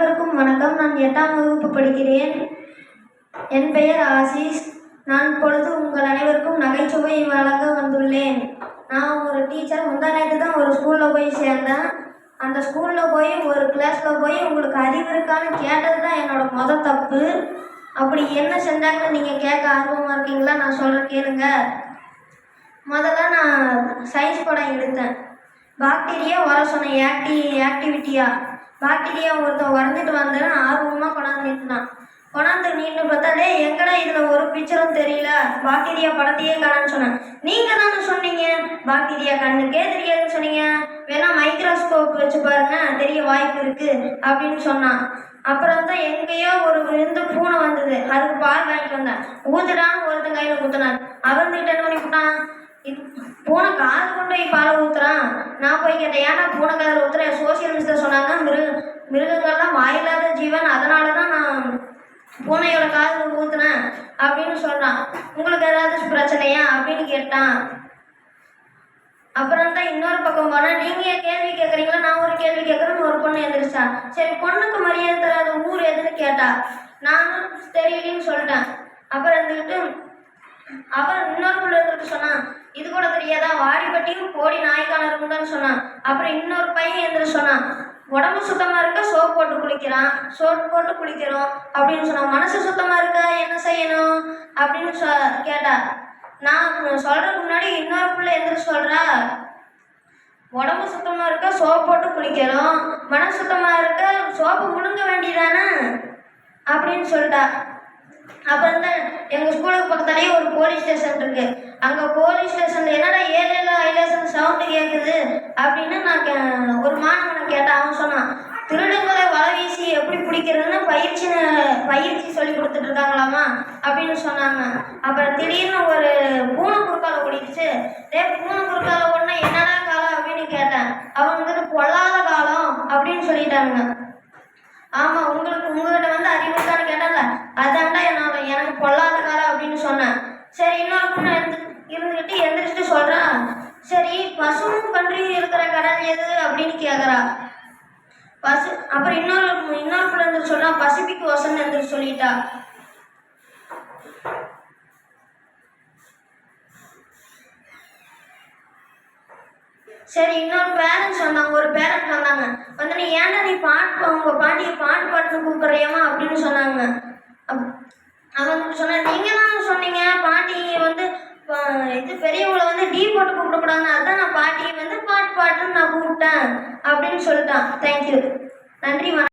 வணக்கம். நான் எட்டாம் வகுப்பு படிக்கிறேன். என் பெயர் ஆசிஸ் நான் இப்பொழுது உங்கள் அனைவருக்கும் நகைச்சுவை வழங்க வந்துள்ளேன். நான் ஒரு டீச்சர். முந்தா நேற்று தான் ஒரு ஸ்கூலில் போய் சேர்ந்தேன். அந்த ஸ்கூலில் போய் ஒரு கிளாஸில் போய் உங்களுக்கு அறிவு இருக்கான்னு கேட்டது தான் என்னோட மொதல் தப்பு. அப்படி என்ன செஞ்சாங்கன்னு நீங்கள் கேட்க ஆர்வமாக இருக்கீங்களா? நான் சொல்கிறேன் கேளுங்க. முதல்ல நான் சயின்ஸ் படம் எடுத்தேன். பாக்டீரியா வர சொன்னேன் ஆக்டி ஆக்டிவிட்டியாக பாக்டீரியா ஒருத்தன் வரைஞ்சிட்டு வந்தேன் ஆர்வமாக கொண்டாந்து நிறுத்தினான். கொண்டாந்து நீண்டு பார்த்தா எங்கடா இதில் ஒரு பிக்சரும் தெரியல? பாக்டீரியா படத்தையே காணான்னு சொன்னேன். நீங்கள் தானே சொன்னீங்க? பாக்டீரியா கண்ணுக்கே தெரியாதுன்னு சொன்னீங்க. வேணா மைக்ரோஸ்கோப் வச்சு பாருங்க தெரிய வாய்ப்பு இருக்குது அப்படின்னு சொன்னான். அப்புறம் தான் எங்கேயோ ஒரு இருந்து பூனை வந்தது. அதுக்கு பால் வாங்கிட்டு வந்தேன். ஊத்துடான்னு ஒருத்தன் கையில் ஊத்துனான். அவன் கிட்ட என்ன பண்ணி விட்டான் இது பூனை காது கொண்டு போய் பாலை நான் போய் கேட்டேன் ஏன்னா பூனை காதில் ஒருத்தர் சோசியல் மிஸ்டர் சொன்னாங்க மிருக மிருகங்கள்லாம் வாயில்லாத ஜீவன் அதனால தான் நான் பூனையோட காதில் ஊத்துனேன் அப்படின்னு சொல்கிறான் உங்களுக்கு ஏதாவது பிரச்சனையா அப்படின்னு கேட்டான். அப்புறம் தான் இன்னொரு பக்கம் போனால் நீங்கள் கேள்வி கேட்குறீங்களா நான் ஒரு கேள்வி கேட்குறேன்னு ஒரு பொண்ணு எழுந்திரிச்சா சரி பொண்ணுக்கு மரியாதை தராத ஊர் எதுன்னு கேட்டா நானும் தெரியலன்னு சொல்லிட்டேன். அப்புறம் இருந்துக்கிட்டு அப்புறம் இன்னொரு பிள்ளை இருந்துட்டு சொன்னான் இது கூட தெரியாதா? வாடிப்பட்டியும் கோடி நாய்க்கான இருக்குதான்னு சொன்னான். அப்புறம் இன்னொரு பையன் எந்திரிச்சு சொன்னான் உடம்பு சுத்தமா இருக்க? சோப் போட்டு குளிக்கிறான். சோப் போட்டு குளிக்கிறோம். அப்படின்னு சொன்னான். மனசு சுத்தமா இருக்க? என்ன செய்யணும்? அப்படின்னு சொ கேட்டா நான் சொல்றதுக்கு முன்னாடி இன்னொரு பிள்ளை எந்திரிச்சு சொல்றா உடம்பு சுத்தமா இருக்க? சோப் போட்டு குளிக்கிறோம். மனசு சுத்தமா இருக்க? சோப்பு முழுங்க வேண்டியதானே? அப்படின்னு சொல்லிட்டா. அப்புறம் தான் எங்கள் ஸ்கூலுக்கு பக்கத்தாலேயே ஒரு போலீஸ் ஸ்டேஷன் இருக்கு அங்கே போலீஸ் ஸ்டேஷனில் என்னடா ஏழு ஐலேசன் சவுண்டு கேட்குது அப்படின்னு நான் கே ஒரு மாணவனை கேட்டேன். அவன் சொன்னான் திருடங்களை வலை வீசி எப்படி பிடிக்கிறதுன்னு பயிற்சி பயிற்சி சொல்லி கொடுத்துட்டு இருக்காங்களாமா அப்படின்னு சொன்னாங்க. அப்புறம் திடீர்னு ஒரு பூனை குறுக்கால ஓடிடுச்சு. ரே பூனை குறுக்கால ஓடினா என்னடா காலம் அப்படின்னு கேட்டேன். அவங்க வந்துட்டு பொல்லாத காலம் அப்படின்னு சொல்லிட்டாங்க ஆமா உங்களுக்கு உங்ககிட்ட வந்து அறிவு இருக்கான்னு கேட்டல அதான்டா என்னோட எனக்கு பொல்லாத காலம் அப்படின்னு சொன்னேன் சரி இன்னொரு பொண்ணு இருந்து இருந்துக்கிட்டு எந்திரிச்சிட்டு சொல்றா சரி பசுவும் பன்றியும் இருக்கிற கடல் எது அப்படின்னு கேக்குறா. பசு அப்புறம் இன்னொரு இன்னொரு பிள்ளை இருந்து சொல்றா பசிபிக் ஓசன் என்று சொல்லிட்டா. சரி இன்னொரு பேரண்ட்ஸ் வந்தாங்க ஒரு பேரண்ட் வந்தாங்க. வந்து நீ ஏன்டா நீ பாட்டு உங்க பாட்டியை பாட்டு பாட்டு கூப்பிடுறியம்மா? அப்படின்னு சொன்னாங்க. அப்- அவங்க சொன்ன நீங்க தான் சொன்னீங்க பாட்டி வந்து இது பெரியவங்களை வந்து டீ போட்டு கூப்பிடக்கூடாதுன்னு அதான் நான் நான் கூப்பிட்டேன் அப்படின்னு சொல்லிட்டான். தேங்க்யூ நன்றி வணக்கம்.